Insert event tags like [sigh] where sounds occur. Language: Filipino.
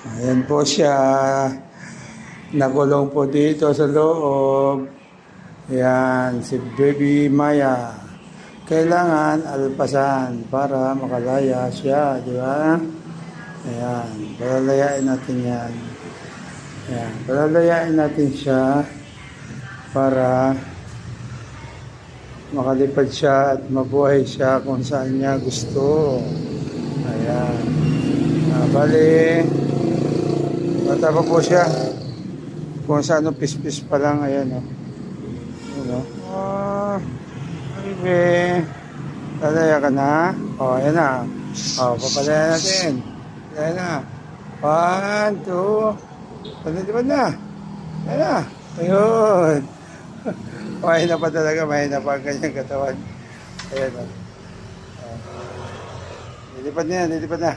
Ayan po siya. Nakulong po dito sa loob. Ayan, si Baby Maya. Kailangan alpasan para makalaya siya, di ba? Ayan, palalayain natin yan. Ayan, palalayain natin siya para makalipad siya at mabuhay siya kung saan niya gusto. Ayan. Ah, bali, bata pa po siya. Kung saan ano, pis-pis pa lang, ayan o. Ayan o. Ah, baby. Lalaya ka na. O, ayan na. O, papalaya natin. Ayan na. One, two. Panitipad na. Ayan na. Ayun. [laughs] Mahina pa talaga, mahina pa ang kanyang katawan. Ayan o. Oh. Lilipad na yan, lilipad na.